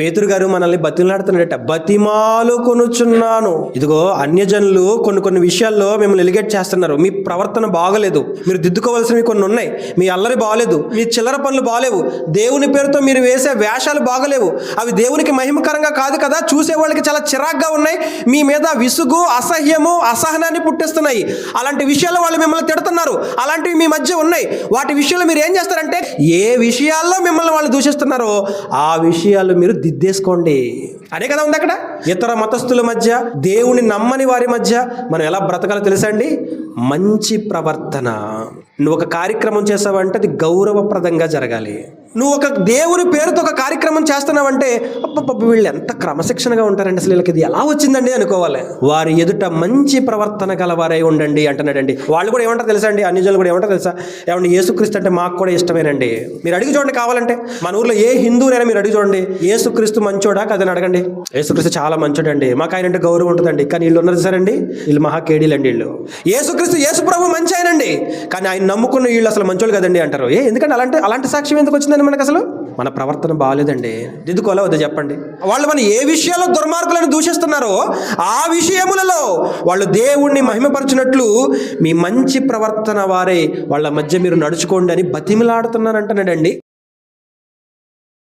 పేతురు గారు మనల్ని బతిమలాడుతున్నాడట బతిమాలు కొనుచున్నాను. ఇదిగో అన్యజనులు కొన్ని కొన్ని విషయాల్లో మిమ్మల్ని ఎలిగేట్ చేస్తున్నారు. మీ ప్రవర్తన బాగలేదు. మీరు దిద్దుకోవాల్సినవి కొన్ని ఉన్నాయి. మీ అల్లరి బాగలేదు. మీ చిల్లర పనులు బాగలేవు. దేవుని పేరుతో మీరు వేసే వేషాలు బాగలేవు. అవి దేవునికి మహిమకరంగా కాదు కదా? చూసే వాళ్ళకి చాలా చిరాగ్గా ఉన్నాయి. మీ మీద విసుగు అసహ్యము అసహనాన్ని పుట్టిస్తున్నాయి. అలాంటి విషయాల్లో వాళ్ళు మిమ్మల్ని తిడుతున్నారు. అలాంటివి మీ మధ్య ఉన్నాయి. వాటి విషయంలో మీరు ఏం చేస్తారంటే ఏ విషయాల్లో మిమ్మల్ని వాళ్ళు దూషిస్తున్నారో ఆ విషయాలు మీరు దిద్దేసుకోండి. అదే కదా ఉంది అక్కడ? ఇతర మతస్థుల మధ్య దేవుని నమ్మని వారి మధ్య మనం ఎలా బ్రతకాలో తెలుసండి మంచి ప్రవర్తన. నువ్వు ఒక కార్యక్రమం చేసావంటే అది గౌరవప్రదంగా జరగాలి. నువ్వు ఒక దేవుని పేరుతో ఒక కార్యక్రమం చేస్తున్నావంటే అప్పప్ప వీళ్ళు ఎంత క్రమశిక్షణగా ఉంటారండి అసలు వీళ్ళకి ఇది ఎలా వచ్చిందండి అనుకోవాలి. వారి ఎదుట మంచి ప్రవర్తన గలవారై ఉండండి అంటున్నాడండి. వాళ్ళు కూడా ఏమంటారు తెలుసా అండి? అన్ని జనులు కూడా ఏమంటారు తెలుసా? ఏమండి యేసుక్రీస్తు అంటే మాకు కూడా ఇష్టమేనండి. మీరు అడిగి చూడండి కావాలంటే. మన ఊర్లో ఏ హిందువునైనా మీరు అడిగి చూడండి. యేసుక్రీస్తు మంచోడా కదని అడగండి. యేసుక్రీస్తు చాలా మంచోడండి. మాకు ఆయన అంటే గౌరవం ఉంటుందండి. కానీ వీళ్ళు ఉన్నారు సరండి వీళ్ళు మహా కేడీలండి వీళ్ళు. యేసుక్రీస్తు యేసు ప్రభు మంచి ఆయనండి. కానీ ఆయన నమ్ముకున్న వీళ్ళు అసలు మంచోళ్ళు కదండి అంటారు. ఏ ఎందుకంటే అలాంటి అలాంటి సాక్ష్యం ఎందుకు వచ్చిందండి మనకు అసలు? మన ప్రవర్తన బాగాలేదండి దిద్దుకోవాలా వద్ద చెప్పండి? వాళ్ళు మన ఏ విషయాల్లో దుర్మార్గులను దూషిస్తున్నారో ఆ విషయములలో వాళ్ళు దేవుణ్ణి మహిమపరచినట్లు మీ మంచి ప్రవర్తన వారే వాళ్ళ మధ్య మీరు నడుచుకోండి అని బతిమిలాడుతున్నారంటున్నాడండి.